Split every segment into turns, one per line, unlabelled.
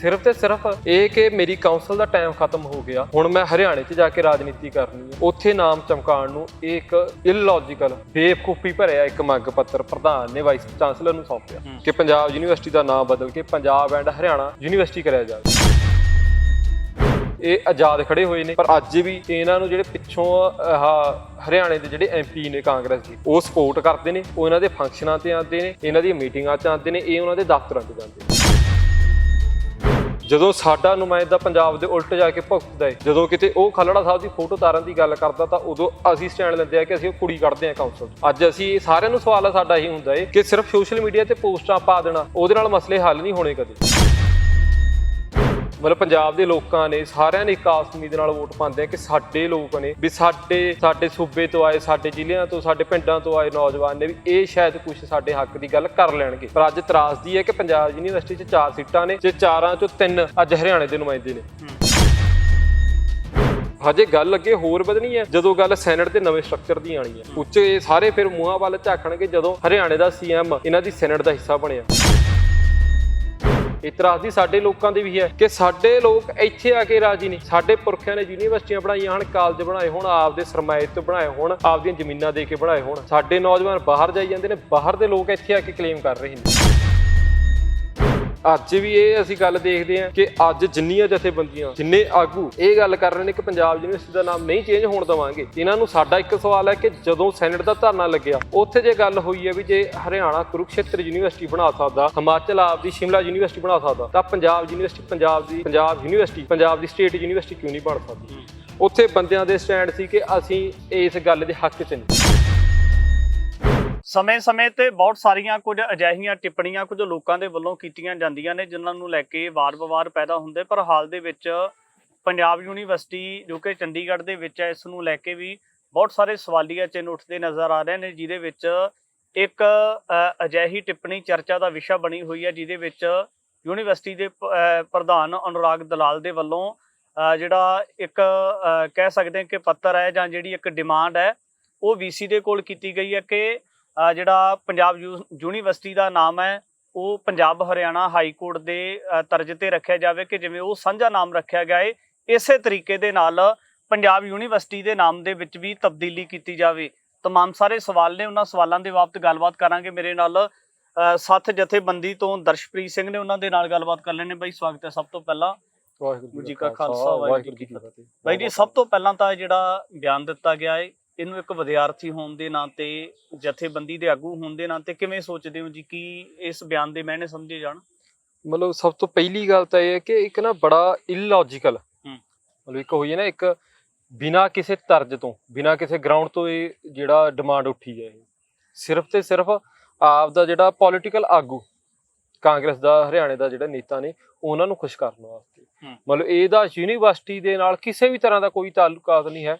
ਸਿਰਫ ਤੇ ਸਿਰਫ ਇਹ ਕਿ ਮੇਰੀ ਕਾਉਂਸਲ ਦਾ ਟਾਈਮ ਖਤਮ ਹੋ ਗਿਆ। ਹੁਣ ਮੈਂ ਹਰਿਆਣੇ 'ਚ ਜਾ ਕੇ ਰਾਜਨੀਤੀ ਕਰਨੀ ਹੈ। ਉੱਥੇ ਨਾਮ ਚਮਕਾਉਣ ਨੂੰ ਇਹ ਇੱਕ ਇਲੌਜੀਕਲ ਬੇਵਕੂਫੀ ਭਰਿਆ ਇੱਕ ਮੰਗ ਪੱਤਰ ਪ੍ਰਧਾਨ ਨੇ ਵਾਈਸ ਚਾਂਸਲਰ ਨੂੰ ਸੌਂਪਿਆ ਕਿ ਪੰਜਾਬ ਯੂਨੀਵਰਸਿਟੀ ਦਾ ਨਾਮ ਬਦਲ ਕੇ ਪੰਜਾਬ ਐਂਡ ਹਰਿਆਣਾ ਯੂਨੀਵਰਸਿਟੀ ਕਰਿਆ ਜਾਵੇ। ਇਹ ਆਜ਼ਾਦ ਖੜੇ ਹੋਏ ਨੇ ਪਰ ਅੱਜ ਵੀ ਇਹਨਾਂ ਨੂੰ ਜਿਹੜੇ ਪਿੱਛੋਂ ਆਹ ਹਰਿਆਣੇ ਦੇ ਜਿਹੜੇ ਐਮਪੀ ਨੇ ਕਾਂਗਰਸ ਦੇ ਉਹ ਸਪੋਰਟ ਕਰਦੇ ਨੇ ਉਹ ਇਹਨਾਂ ਦੇ ਫੰਕਸ਼ਨਾਂ ਤੇ ਆਉਂਦੇ ਨੇ ਇਹਨਾਂ ਦੀਆਂ ਮੀਟਿੰਗਾਂ 'ਚ ਆਉਂਦੇ ਨੇ ਇਹ ਉਹਨਾਂ ਦੇ ਦਫ਼ਤਰਾਂ 'ਚ ਜਾਂਦੇ ਨੇ। ਜਦੋਂ ਸਾਡਾ ਨੁਮਾਇੰਦਾ ਪੰਜਾਬ ਦੇ ਉਲਟ ਜਾ ਕੇ ਭੁਗਤਦਾ ਹੈ, ਜਦੋਂ ਕਿਤੇ ਉਹ ਖਲੜਾ ਸਾਹਿਬ ਦੀ ਫੋਟੋ ਤਾਰਨ ਦੀ ਗੱਲ ਕਰਦਾ ਤਾਂ ਉਦੋਂ ਅਸੀਂ ਸਟੈਂਡ ਲੈਂਦੇ ਆ ਕਿ ਅਸੀਂ ਉਹ ਕੁੜੀ ਕੱਢਦੇ ਆ ਕਾਉਂਸਲ ਅੱਜ ਅਸੀਂ ਸਾਰਿਆਂ ਨੂੰ ਸਵਾਲ ਆ, ਸਾਡਾ ਹੀ ਹੁੰਦਾ ਹੈ ਕਿ ਸਿਰਫ ਸੋਸ਼ਲ ਮੀਡੀਆ ਤੇ ਪੋਸਟਾਂ ਪਾ ਦੇਣਾ, ਉਹਦੇ ਨਾਲ ਮਸਲੇ ਹੱਲ ਨਹੀਂ ਹੋਣੇ ਕਦੇ। ਮਤਲਬ ਪੰਜਾਬ ਦੇ ਲੋਕਾਂ ਨੇ ਸਾਰਿਆਂ ਨੇ ਇੱਕ ਆਸ ਉਮੀਦ ਨਾਲ ਵੋਟ ਪਾਉਂਦੇ ਆ ਕਿ ਸਾਡੇ ਲੋਕ ਨੇ ਵੀ ਸਾਡੇ ਸਾਡੇ ਸੂਬੇ ਤੋਂ ਆਏ, ਸਾਡੇ ਜ਼ਿਲ੍ਹਿਆਂ ਤੋਂ, ਸਾਡੇ ਪਿੰਡਾਂ ਤੋਂ ਆਏ ਨੌਜਵਾਨ ਨੇ ਵੀ ਇਹ ਸ਼ਾਇਦ ਕੁਝ ਸਾਡੇ ਹੱਕ ਦੀ ਗੱਲ ਕਰ ਲੈਣਗੇ। ਪਰ ਅੱਜ ਤਰਾਸਦੀ ਹੈ ਕਿ ਪੰਜਾਬ ਯੂਨੀਵਰਸਿਟੀ 'ਚ ਚਾਰ ਸੀਟਾਂ ਨੇ ਤੇ ਚਾਰਾਂ 'ਚੋਂ ਤਿੰਨ ਅੱਜ ਹਰਿਆਣੇ ਦੇ ਨੁਮਾਇੰਦੇ ਨੇ। ਹਜੇ ਗੱਲ ਅੱਗੇ ਹੋਰ ਵਧਣੀ ਹੈ, ਜਦੋਂ ਗੱਲ ਸੈਨੇਟ ਦੇ ਨਵੇਂ ਸਟਰਕਚਰ ਦੀ ਆਣੀ ਹੈ। ਉੱਚ ਇਹ ਸਾਰੇ ਫਿਰ ਮੂੰਹਾਂ ਵੱਲ ਝਾਕਣਗੇ ਜਦੋਂ ਹਰਿਆਣੇ ਦਾ ਸੀਐਮ ਇਹਨਾਂ ਦੀ ਸੈਨੇਟ ਦਾ ਹਿੱਸਾ ਬਣਿਆ। ਇਤਰਾਜ਼ੀ ਸਾਡੇ ਲੋਕਾਂ ਦੀ ਵੀ ਹੈ ਕਿ ਸਾਡੇ ਲੋਕ ਇੱਥੇ ਆ ਕੇ ਰਾਜੀ ਨਹੀਂ। ਸਾਡੇ ਪੁਰਖਿਆਂ ਨੇ ਯੂਨੀਵਰਸਿਟੀਆਂ ਬਣਾਈਆਂ ਹਨ, ਕਾਲਜ ਬਣਾਏ ਹੋਣ, ਆਪਦੇ ਸਰਮਾਏ ਤੋਂ ਬਣਾਏ ਹੋਣ, ਆਪਦੀਆਂ ਜ਼ਮੀਨਾਂ ਦੇ ਕੇ ਬਣਾਏ ਹੋਣ। ਸਾਡੇ ਨੌਜਵਾਨ ਬਾਹਰ ਜਾਈ ਜਾਂਦੇ ਨੇ, ਬਾਹਰ ਦੇ ਲੋਕ ਇੱਥੇ ਆ ਕੇ ਕਲੇਮ ਕਰ ਰਹੇ ਨੇ। ਅੱਜ ਵੀ ਇਹ ਅਸੀਂ ਗੱਲ ਦੇਖਦੇ ਹਾਂ ਕਿ ਅੱਜ ਜਿੰਨੀਆਂ ਜਥੇਬੰਦੀਆਂ ਜਿੰਨੇ ਆਗੂ ਇਹ ਗੱਲ ਕਰ ਰਹੇ ਨੇ ਕਿ ਪੰਜਾਬ ਯੂਨੀਵਰਸਿਟੀ ਦਾ ਨਾਮ ਨਹੀਂ ਚੇਂਜ ਹੋਣ ਦਵਾਂਗੇ ਇਹਨਾਂ ਨੂੰ ਸਾਡਾ ਇੱਕ ਸਵਾਲ ਹੈ ਕਿ ਜਦੋਂ ਸੈਨੇਟ ਦਾ ਧਰਨਾ ਲੱਗਿਆ ਉੱਥੇ ਜੇ ਗੱਲ ਹੋਈ ਹੈ ਵੀ ਜੇ ਹਰਿਆਣਾ ਕੁਰੂਕਸ਼ੇਤਰ ਯੂਨੀਵਰਸਿਟੀ ਬਣਾ ਸਕਦਾ ਹਿਮਾਚਲ ਆਪਦੀ ਸ਼ਿਮਲਾ ਯੂਨੀਵਰਸਿਟੀ ਬਣਾ ਸਕਦਾ ਤਾਂ ਪੰਜਾਬ ਯੂਨੀਵਰਸਿਟੀ ਪੰਜਾਬ ਦੀ ਪੰਜਾਬ ਯੂਨੀਵਰਸਿਟੀ ਪੰਜਾਬ ਦੀ ਸਟੇਟ ਯੂਨੀਵਰਸਿਟੀ ਕਿਉਂ ਨਹੀਂ ਬਣ ਸਕਦੀ? ਉੱਥੇ ਬੰਦਿਆਂ ਦੇ ਸਟੈਂਡ ਸੀ ਕਿ ਅਸੀਂ ਇਸ ਗੱਲ ਦੇ ਹੱਕ 'ਚ ਨਹੀਂ।
ਸਮੇਂ-ਸਮੇਂ ਤੇ ਬਹੁਤ ਸਾਰੀਆਂ ਕੁਝ ਅਜਿਹੀਆਂ ਟਿੱਪਣੀਆਂ ਕੁਝ ਲੋਕਾਂ ਦੇ ਵੱਲੋਂ ਕੀਤੀਆਂ ਜਾਂਦੀਆਂ ਨੇ, ਜਿਨ੍ਹਾਂ ਨੂੰ ਲੈ ਕੇ ਵਾਰ ਵਾਰ ਪੈਦਾ ਹੁੰਦੇ। ਪਰ ਹਾਲ ਦੇ ਵਿੱਚ ਪੰਜਾਬ ਯੂਨੀਵਰਸਿਟੀ, ਜੋ ਕਿ ਚੰਡੀਗੜ੍ਹ ਦੇ ਵਿੱਚ ਹੈ, ਇਸ ਨੂੰ ਲੈ ਕੇ ਵੀ ਬਹੁਤ ਸਾਰੇ ਸਵਾਲੀਆ ਚਿੰਨ੍ਹ ਉੱਠਦੇ ਨਜ਼ਰ ਆ ਰਹੇ ਨੇ, ਜਿਹਦੇ ਵਿੱਚ ਇੱਕ ਅਜਿਹੀ ਟਿੱਪਣੀ ਚਰਚਾ ਦਾ ਵਿਸ਼ਾ ਬਣੀ ਹੋਈ ਹੈ, ਜਿਹਦੇ ਵਿੱਚ ਯੂਨੀਵਰਸਿਟੀ ਦੇ ਪ- ਪ੍ਰਧਾਨ ਅਨੁਰਾਗ ਦਲਾਲ ਦੇ ਵੱਲੋਂ ਜਿਹੜਾ ਇੱਕ ਕਹਿ ਸਕਦੇ ਹਾਂ ਕਿ ਪੱਤਰ ਹੈ ਜਾਂ ਜਿਹੜੀ ਇੱਕ ਡਿਮਾਂਡ ਹੈ, ਉਹ ਵੀਸੀ ਦੇ ਕੋਲ ਕੀਤੀ ਗਈ ਹੈ ਕਿ ਜਿਹੜਾ ਪੰਜਾਬ ਯੂਨੀਵਰਸਿਟੀ ਦਾ ਨਾਮ ਹੈ ਉਹ ਪੰਜਾਬ ਹਰਿਆਣਾ ਹਾਈ ਕੋਰਟ ਦੇ ਤਰਜ਼ ਤੇ ਰੱਖਿਆ ਜਾਵੇ ਕਿ ਜਿਵੇਂ ਉਹ ਸਾਂਝਾ ਨਾਮ ਰੱਖਿਆ ਗਿਆ ਹੈ ਇਸੇ ਤਰੀਕੇ ਦੇ ਨਾਲ ਪੰਜਾਬ ਯੂਨੀਵਰਸਿਟੀ ਦੇ ਨਾਮ ਦੇ ਵਿੱਚ ਵੀ ਤਬਦੀਲੀ ਕੀਤੀ ਜਾਵੇ। ਤਮਾਮ ਸਾਰੇ ਸਵਾਲ ਨੇ ਉਹਨਾਂ ਸਵਾਲਾਂ ਦੇ ਬਾਬਤ ਗੱਲਬਾਤ ਕਰਾਂਗੇ। ਮੇਰੇ ਨਾਲ ਸੱਤ ਜਥੇਬੰਦੀ ਤੋਂ ਦਰਸ਼ਪ੍ਰੀਤ ਸਿੰਘ ਨੇ ਉਹਨਾਂ ਦੇ ਨਾਲ ਗੱਲਬਾਤ ਕਰ ਲੈਣੇ। ਬਾਈ ਸਵਾਗਤ ਹੈ ਸਭ ਤੋਂ ਪਹਿਲਾਂ।
ਵਾਹਿਗੁਰੂ
ਜੀ ਕਾ ਖਾਲਸਾ, ਵਾਹਿਗੁਰੂ ਜੀ ਕੀ ਫਤਿਹ। ਬਾਈ ਜੀ ਸਭ ਤੋਂ ਪਹਿਲਾਂ ਤਾਂ ਜਿਹੜਾ ਬਿਆਨ ਦਿੱਤਾ ਗਿਆ ਹੈ ਇਹਨੂੰ ਇੱਕ ਵਿਦਿਆਰਥੀ ਹੋਣ ਦੇ ਨਾਤੇ ਜਥੇਬੰਦੀ ਦੇ ਆਗੂ ਹੋਣ ਦੇ ਨਾਤੇ ਕਿਵੇਂ ਸੋਚਦੇ ਹੋ ਜੀ? ਕਿ ਇਸ ਬਿਆਨ ਦੇ ਮਾਇਨੇ ਸਮਝੇ ਜਾਣ?
ਮਤਲਬ ਸਭ ਤੋਂ ਪਹਿਲੀ ਗੱਲ ਤਾਂ ਇਹ ਹੈ ਕਿ ਇੱਕ ਨਾ ਬੜਾ ਇਲੌਜੀਕਲ। ਮਤਲਬ ਇੱਕ ਹੋਈ ਹੈ ਨਾ ਇੱਕ ਬਿਨਾ ਕਿਸੇ ਤਰਜ ਤੋਂ ਬਿਨਾ ਕਿਸੇ ਗਰਾਊਂਡ ਤੋਂ ਇਹ ਜਿਹੜਾ ਡਿਮਾਂਡ ਉੱਠੀ ਹੈ ਇਹ। ਸਿਰਫ ਤੇ ਸਿਰਫ ਆਪ ਦਾ ਜਿਹੜਾ ਪੋਲਿਟੀਕਲ ਆਗੂ ਕਾਂਗਰਸ ਦਾ ਹਰਿਆਣੇ ਦਾ ਜਿਹੜਾ ਨੇਤਾ ਨੇ ਉਹਨਾਂ ਨੂੰ ਖੁਸ਼ ਕਰਨ ਵਾਸਤੇ। ਮਤਲਬ ਇਹਦਾ ਯੂਨੀਵਰਸਿਟੀ ਦੇ ਨਾਲ ਕਿਸੇ ਵੀ ਤਰ੍ਹਾਂ ਦਾ ਕੋਈ ਤਾਲੁਕਾਤ ਨਹੀਂ ਹੈ।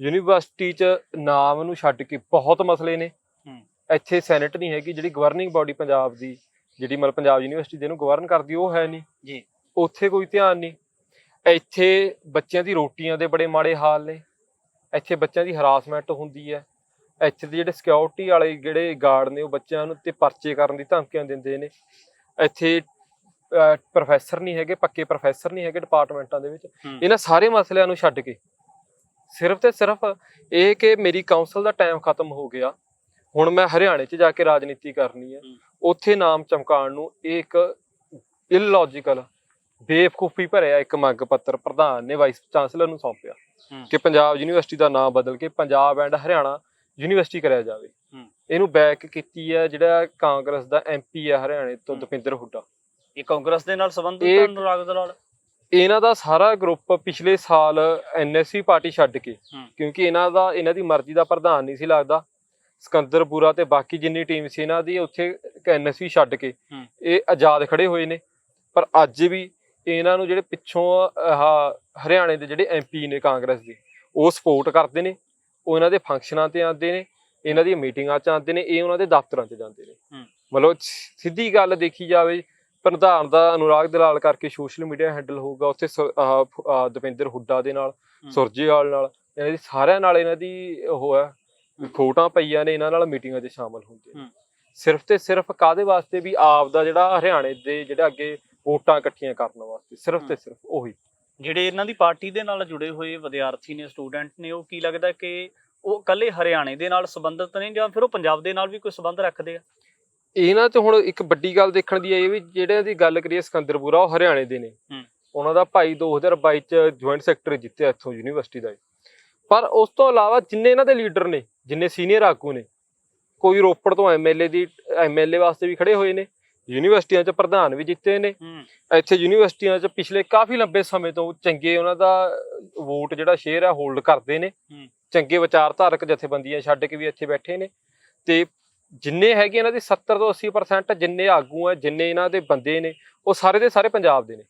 ਯੂਨੀਵਰਸਿਟੀ 'ਚ ਨਾਮ ਨੂੰ ਛੱਡ ਕੇ ਬਹੁਤ ਮਸਲੇ ਨੇ। ਇੱਥੇ ਸੈਨੇਟ ਨਹੀਂ ਹੈਗੀ ਜਿਹੜੀ ਗਵਰਨਿੰਗ ਬਾਡੀ ਪੰਜਾਬ ਦੀ ਜਿਹੜੀ ਮਤਲਬ ਪੰਜਾਬ ਯੂਨੀਵਰਸਿਟੀ ਦੇ ਨੂੰ ਗਵਰਨ ਕਰਦੀ ਉਹ ਹੈ ਨਹੀਂ।
ਜੀ।
ਉੱਥੇ ਕੋਈ ਧਿਆਨ ਨਹੀਂ। ਇੱਥੇ ਬੱਚਿਆਂ ਦੀ ਰੋਟੀਆਂ ਦੇ ਬੜੇ ਮਾੜੇ ਹਾਲ ਨੇ। ਇੱਥੇ ਬੱਚਿਆਂ ਦੀ ਹਰਾਸਮੈਂਟ ਹੁੰਦੀ ਹੈ। ਇੱਥੇ ਦੇ ਜਿਹੜੇ ਸਿਕਿਉਰਿਟੀ ਵਾਲੇ ਜਿਹੜੇ ਗਾਰਡ ਨੇ ਉਹ ਬੱਚਿਆਂ ਨੂੰ ਤੇ ਪਰਚੇ ਕਰਨ ਦੀ ਧਮਕੀਆਂ ਦਿੰਦੇ ਨੇ। ਇੱਥੇ ਪ੍ਰੋਫੈਸਰ ਨਹੀਂ ਹੈਗੇ ਪੱਕੇ ਪ੍ਰੋਫੈਸਰ ਨਹੀਂ ਹੈਗੇ ਡਿਪਾਰਟਮੈਂਟਾਂ ਦੇ ਵਿੱਚ। ਇਹਨਾਂ ਸਾਰੇ ਮਸਲਿਆਂ ਨੂੰ ਛੱਡ ਕੇ ਸਿਰਫ ਤੇ ਸਿਰਫ ਇਹ ਕਿ ਮੇਰੀ ਕਾਉਂਸਲ ਦਾ ਟਾਈਮ ਖਤਮ ਹੋ ਗਿਆ ਹੁਣ ਮੈਂ ਹਰਿਆਣੇ 'ਚ ਜਾ ਕੇ ਰਾਜਨੀਤੀ ਕਰਨੀ ਹੈ। ਉੱਥੇ ਨਾਮ ਚਮਕਾਉਣ ਨੂੰ ਇਹ ਇੱਕ ਇਲੌਜੀਕਲ ਬੇਵਕੂਫੀ ਭਰਿਆ ਇੱਕ ਮੰਗ ਪੱਤਰ ਪ੍ਰਧਾਨ ਨੇ ਵਾਈਸ ਚਾਂਸਲਰ ਨੂੰ ਸੌਂਪਿਆ। ਕਿ ਪੰਜਾਬ ਯੂਨੀਵਰਸਿਟੀ ਦਾ ਨਾਮ ਬਦਲ ਕੇ ਪੰਜਾਬ ਐਂਡ ਹਰਿਆਣਾ ਯੂਨੀਵਰਸਿਟੀ ਕਰਿਆ ਜਾਵੇ। ਇਹਨੂੰ ਬੈਕ ਕੀਤੀ ਹੈ ਜਿਹੜਾ ਕਾਂਗਰਸ ਦਾ ਐਮਪੀ ਹੈ ਹਰਿਆਣੇ ਤੋਂ। ਦਪਿੰਦਰ ਹੁੱਡਾ
ਇਹ ਕਾਂਗਰਸ ਦੇ ਨਾਲ ਸੰਬੰਧਿਤ ਹੈ ਅਨੁਰਾਗ ਦਲਾਲ
ਇਹਨਾਂ ਦਾ ਸਾਰਾ ਗਰੁੱਪ ਪਿਛਲੇ ਸਾਲ ਐਨਐਸਸੀ ਪਾਰਟੀ ਛੱਡ ਕੇ। ਕਿਉਂਕਿ ਇਹਨਾਂ ਦਾ ਇਹਨਾਂ ਦੀ ਮਰਜ਼ੀ ਦਾ ਪ੍ਰਧਾਨ ਨਹੀਂ ਸੀ ਲੱਗਦਾ ਸਿਕੰਦਰਪੁਰਾ ਤੇ ਬਾਕੀ ਜਿੰਨੀ ਟੀਮ ਸੀ ਇਹਨਾਂ ਦੀ ਉੱਥੇ ਐਨਐਸਸੀ ਛੱਡ ਕੇ। ਇਹ ਆਜ਼ਾਦ ਖੜੇ ਹੋਏ ਨੇ ਪਰ ਅੱਜ ਵੀ ਇਹਨਾਂ ਨੂੰ ਜਿਹੜੇ ਪਿੱਛੋਂ ਹਰਿਆਣੇ ਦੇ ਜਿਹੜੇ ਐਮਪੀ ਨੇ ਕਾਂਗਰਸ ਦੇ ਉਹ ਸਪੋਰਟ ਕਰਦੇ ਨੇ ਉਹ ਇਹਨਾਂ ਦੇ ਫੰਕਸ਼ਨਾਂ ਤੇ ਆਉਂਦੇ ਨੇ ਇਹਨਾਂ ਦੀਆਂ ਮੀਟਿੰਗਾਂ 'ਚ ਆਉਂਦੇ ਨੇ ਇਹ ਉਹਨਾਂ ਦੇ ਦਫ਼ਤਰਾਂ 'ਚ ਜਾਂਦੇ ਨੇ। ਮਤਲਬ ਸਿੱਧੀ ਗੱਲ ਦੇਖੀ ਜਾਵੇ ਪ੍ਰਧਾਨ ਦਾ ਅਨੁਰਾਗ ਦਲਾਲ ਕਰਕੇ ਸੋਸ਼ਲ ਮੀਡੀਆ ਹੈਂਡਲ ਹੋਊਗਾ ਉੱਥੇ ਦਵਿੰਦਰ ਹੁੱਡਾ ਦੇ ਨਾਲ। ਸੁਰਜੇਵਾਲ ਨਾਲ ਇਹਨਾਂ ਦੀ ਸਾਰਿਆਂ ਨਾਲ ਇਹਨਾਂ ਦੀ ਉਹ ਹੈ ਫੋਟੋਆਂ ਪਈਆਂ ਨੇ ਇਹਨਾਂ ਨਾਲ ਮੀਟਿੰਗਾਂ 'ਚ ਸ਼ਾਮਲ ਹੁੰਦੇ। ਸਿਰਫ ਤੇ ਸਿਰਫ ਕਾਦੇ ਵਾਸਤੇ ਵੀ ਆਪ ਦਾ ਜਿਹੜਾ ਹਰਿਆਣੇ ਦੇ ਜਿਹੜਾ ਅੱਗੇ ਵੋਟਾਂ ਇਕੱਠੀਆਂ ਕਰਨ ਵਾਸਤੇ ਸਿਰਫ ਤੇ। ਸਿਰਫ ਉਹੀ
ਜਿਹੜੇ ਇਹਨਾਂ ਦੀ ਪਾਰਟੀ ਦੇ ਨਾਲ ਜੁੜੇ ਹੋਏ ਵਿਦਿਆਰਥੀ ਨੇ ਸਟੂਡੈਂਟ ਨੇ ਉਹ ਕੀ ਲੱਗਦਾ ਕਿ ਉਹ ਕੱਲੇ ਹਰਿਆਣੇ ਦੇ ਨਾਲ ਸੰਬੰਧਿਤ ਨੇ ਜਾਂ ਫਿਰ ਉਹ ਪੰਜਾਬ ਦੇ ਨਾਲ ਵੀ ਕੋਈ ਸੰਬੰਧ ਰੱਖਦੇ ਆ
ਇਹਨਾਂ ਤੇ ਹੁਣ ਇੱਕ ਵੱਡੀ ਗੱਲ ਦੇਖਣ ਦੀ ਇਹ ਵੀ ਜਿਹੜੇ ਦੀ ਗੱਲ ਕਰੀਏ ਸਿਕੰਦਰਪੁਰਾ ਉਹ ਹਰਿਆਣੇ ਦੇ ਨੇ। ਉਹਨਾਂ ਦਾ ਭਾਈ 2022 ਚ ਜੁਆਇੰਟ ਸੈਕਟਰੀ ਜਿੱਤਿਆ ਇੱਥੋਂ ਯੂਨੀਵਰਸਿਟੀ ਦਾ। ਪਰ ਉਸ ਤੋਂ ਇਲਾਵਾ ਜਿੰਨੇ ਇਹਨਾਂ ਦੇ ਲੀਡਰ ਨੇ ਜਿੰਨੇ ਸੀਨੀਅਰ ਆਗੂ ਨੇ ਕੋਈ ਰੋਪੜ ਤੋਂ ਐਮਐਲਏ ਦੀ ਐਮਐਲਏ ਵਾਸਤੇ ਵੀ ਖੜੇ ਹੋਏ ਨੇ ਯੂਨੀਵਰਸਿਟੀਆਂ 'ਚ ਪ੍ਰਧਾਨ ਵੀ ਜਿੱਤੇ ਨੇ ਇੱਥੇ ਯੂਨੀਵਰਸਿਟੀਆਂ 'ਚ ਪਿਛਲੇ ਕਾਫੀ ਲੰਬੇ ਸਮੇਂ ਤੋਂ ਚੰਗੇ ਉਹਨਾਂ ਦਾ ਵੋਟ ਜਿਹੜਾ ਸ਼ੇਅਰ ਆ ਹੋਲਡ ਕਰਦੇ ਨੇ। ਚੰਗੇ ਵਿਚਾਰਧਾਰਕ ਜਥੇਬੰਦੀਆਂ ਛੱਡ ਕੇ ਵੀ ਇੱਥੇ ਬੈਠੇ ਨੇ ਤੇ ਜਿੰਨੇ ਹੈਗੇ ਇਹਨਾਂ ਦੀ 70 ਤੋਂ 80% ਜਿੰਨੇ ਆਗੂ ਆ ਜਿੰਨੇ ਇਹਨਾਂ ਦੇ ਬੰਦੇ ਨੇ ਉਹ ਸਾਰੇ ਦੇ ਸਾਰੇ ਪੰਜਾਬ ਦੇ ਨੇ।